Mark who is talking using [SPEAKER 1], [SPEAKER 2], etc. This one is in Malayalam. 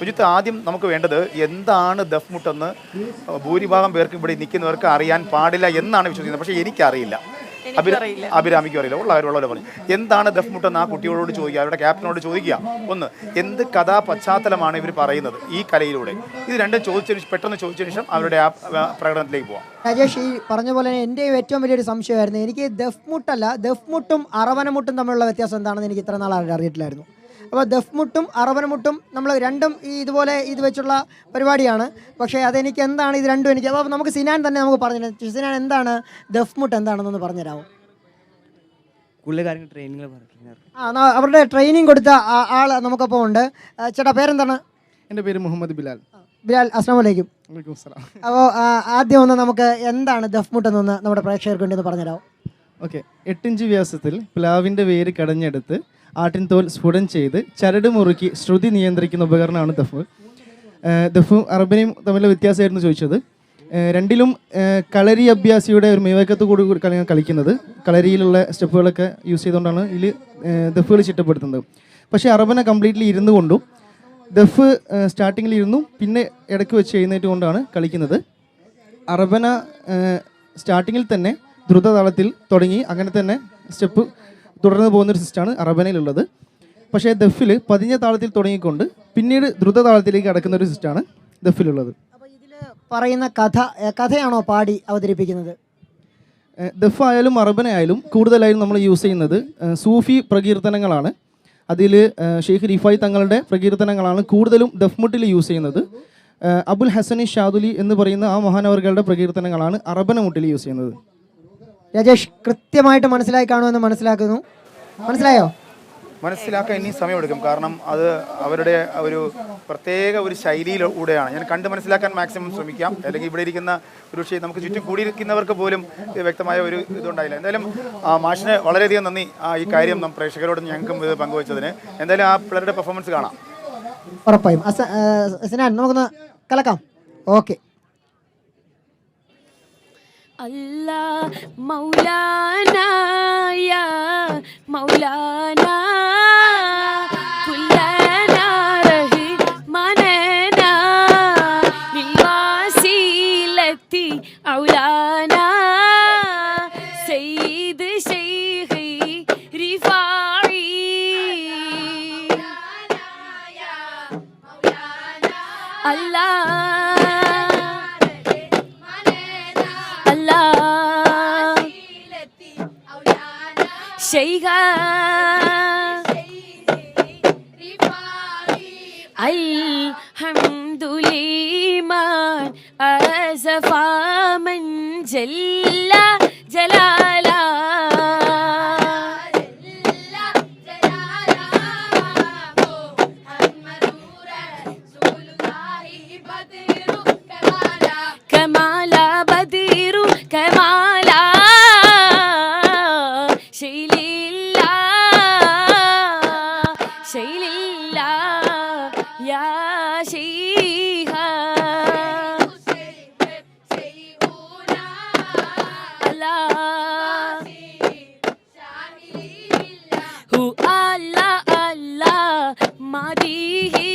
[SPEAKER 1] സുജിത്ത് ആദ്യം നമുക്ക് വേണ്ടത് എന്താണ് ദഫ് മുട്ടെന്ന് ഭൂരിഭാഗം പേർക്ക് ഇവിടെ നിൽക്കുന്നവർക്ക് അറിയാൻ പാടില്ല എന്നാണ് വിശ്വസിക്കുന്നത്. പക്ഷേ എനിക്കറിയില്ല. അഭിര- അഭിരാമിക്കും അറിയില്ല. ഉള്ള കാര്യമുള്ള പറഞ്ഞു എന്താണ് ദഫ് മുട്ടെന്ന് ആ കുട്ടികളോട് ചോദിക്കുക അവരുടെ ക്യാപ്റ്റനോട് ചോദിക്കുക? ഒന്ന് എന്ത് കഥാ പശ്ചാത്തലമാണ് ഇവർ പറയുന്നത് ഈ കലയിലൂടെ? ഇത് രണ്ടും ചോദിച്ചതിന് പെട്ടെന്ന് ചോദിച്ചതിന് ശേഷം അവരുടെ ആ പ്രകടനത്തിലേക്ക് പോവാം.
[SPEAKER 2] രാജേഷ് ഈ പറഞ്ഞ പോലെ തന്നെ എന്റെയും ഏറ്റവും വലിയൊരു സംശയമായിരുന്നു. എനിക്ക് ദഫ് മുട്ടല്ല ദഫ് മുട്ടും അറവനമുട്ടും തമ്മിലുള്ള വ്യത്യാസം എന്താണെന്ന് എനിക്ക് ഇത്ര നാളായിട്ട് അറിയിട്ടില്ലായിരുന്നു അപ്പോൾ ദഫ് മുട്ടും അറവനമുട്ടും നമ്മൾ രണ്ടും ഈ ഇതുപോലെ ഇത് വെച്ചുള്ള പരിപാടിയാണ്. പക്ഷേ അതെനിക്ക് എന്താണ് ഇത് രണ്ടും എനിക്ക് അപ്പോൾ നമുക്ക് സിനാൻ തന്നെ നമുക്ക് പറഞ്ഞു സിനാൻ എന്താണ്? ദഫ് മുട്ട് എന്താണെന്നൊന്ന് പറഞ്ഞുതരാമോ
[SPEAKER 3] കൂടുതൽ കാര്യങ്ങൾ
[SPEAKER 2] ആ അവരുടെ ട്രെയിനിങ് കൊടുത്ത ആൾ നമുക്കപ്പോൾ ഉണ്ട്. ചേട്ടാ പേരെന്താണ്?
[SPEAKER 4] എന്റെ പേര് മുഹമ്മദ് ബിലാൽ.
[SPEAKER 2] ബിലാൽ അസ്ലാം വലൈക്കും
[SPEAKER 4] വലൈക്കും സലാം
[SPEAKER 2] അപ്പോൾ ആദ്യം ഒന്ന് നമുക്ക് എന്താണ് ദഫ് മുട്ട് എന്നൊന്ന് നമ്മുടെ പ്രേക്ഷകർക്ക് വേണ്ടി ഒന്ന് പറഞ്ഞുതരാമോ
[SPEAKER 4] ഓക്കെ എട്ടിഞ്ച് വ്യാസത്തിൽ പ്ലാവിന്റെ വേര് കടഞ്ഞെടുത്ത് ആട്ടിൻ തോൽ സ്ഫുടം ചെയ്ത് ചരട് മുറുക്കി ശ്രുതി നിയന്ത്രിക്കുന്ന ഉപകരണമാണ് ദഫ്. ദഫു അറബിനെയും തമ്മിലുള്ള വ്യത്യാസമായിരുന്നു ചോദിച്ചത്. രണ്ടിലും കളരി അഭ്യാസിയുടെ ഒരു മേവക്കത്ത് കൂടി കളിയാണ് കളിക്കുന്നത് കളരിയിലുള്ള സ്റ്റെപ്പുകളൊക്കെ യൂസ് ചെയ്തുകൊണ്ടാണ് ഇതിൽ ദഫുകൾ ചിട്ടപ്പെടുത്തുന്നത്. പക്ഷേ അറബനെ കംപ്ലീറ്റ്ലി ഇരുന്നു കൊണ്ടും ദഫ് സ്റ്റാർട്ടിങ്ങിൽ ഇരുന്നു പിന്നെ ഇടയ്ക്ക് വെച്ച് എഴുന്നേറ്റ് കൊണ്ടാണ് കളിക്കുന്നത്. അറബന സ്റ്റാർട്ടിങ്ങിൽ തന്നെ ദ്രുതതാളത്തിൽ തുടങ്ങി അങ്ങനെ തന്നെ സ്റ്റെപ്പ് തുടർന്ന് പോകുന്നൊരു സിസ്റ്റമാണ് അറബനയിലുള്ളത്. പക്ഷേ ദഫിൽ പതിഞ്ഞ താളത്തിൽ തുടങ്ങിക്കൊണ്ട് പിന്നീട് ദ്രുതതാളത്തിലേക്ക് കടക്കുന്ന ഒരു സിസ്റ്റമാണ് ദഫിലുള്ളത്.
[SPEAKER 2] പറയുന്ന കഥ കഥയാണോ പാടി അവതരിപ്പിക്കുന്നത്?
[SPEAKER 4] ദഫ് ആയാലും അറബനയായാലും കൂടുതലായും നമ്മൾ യൂസ് ചെയ്യുന്നത് സൂഫി പ്രകീർത്തനങ്ങളാണ്. അതിൽ ഷെയ്ഖ് റിഫായ് തങ്ങളുടെ പ്രകീർത്തനങ്ങളാണ് കൂടുതലും ദഫ്മുട്ടിൽ യൂസ് ചെയ്യുന്നത്. അബുൽ ഹസനി ഷാദുലി എന്ന് പറയുന്ന ആ മഹാനവർഗളുടെ പ്രകീർത്തനങ്ങളാണ് അറബന മുട്ടിൽ യൂസ് ചെയ്യുന്നത്.
[SPEAKER 2] രാജേഷ് കൃത്യമായിട്ട് മനസ്സിലായി കാണുമെന്ന് മനസ്സിലാക്കുന്നു. മനസ്സിലായോ?
[SPEAKER 1] മനസ്സിലാക്കാൻ ഇനി സമയമെടുക്കും കാരണം അത് അവരുടെ ഒരു പ്രത്യേക ഒരു ശൈലിയിലൂടെയാണ് ഞാൻ കണ്ട് മനസ്സിലാക്കാൻ മാക്സിമം ശ്രമിക്കാം. അല്ലെങ്കിൽ ഇവിടെ ഇരിക്കുന്ന ഒരു പക്ഷേ നമുക്ക് ചുറ്റും കൂടിയിരിക്കുന്നവർക്ക് പോലും വ്യക്തമായ ഒരു ഇതുണ്ടായില്ല. എന്തായാലും ആ, മാഷിന് വളരെയധികം നന്ദി. ആ, ഈ കാര്യം നാം പ്രേക്ഷകരോട് ഞങ്ങൾക്കും ഇത് പങ്കുവച്ചതിന്. എന്തായാലും ആ പിള്ളേരുടെ പെർഫോമൻസ് കാണാം.
[SPEAKER 2] ഉറപ്പായും. നമുക്കൊന്ന് കലക്കാം. ഓക്കെ.
[SPEAKER 5] আল্লাহ মৌলানা الله شيخا الحمد لمن أزفى من جل جلالا الله شيل الله يا شيخا الله هو الله الله مديه للنبي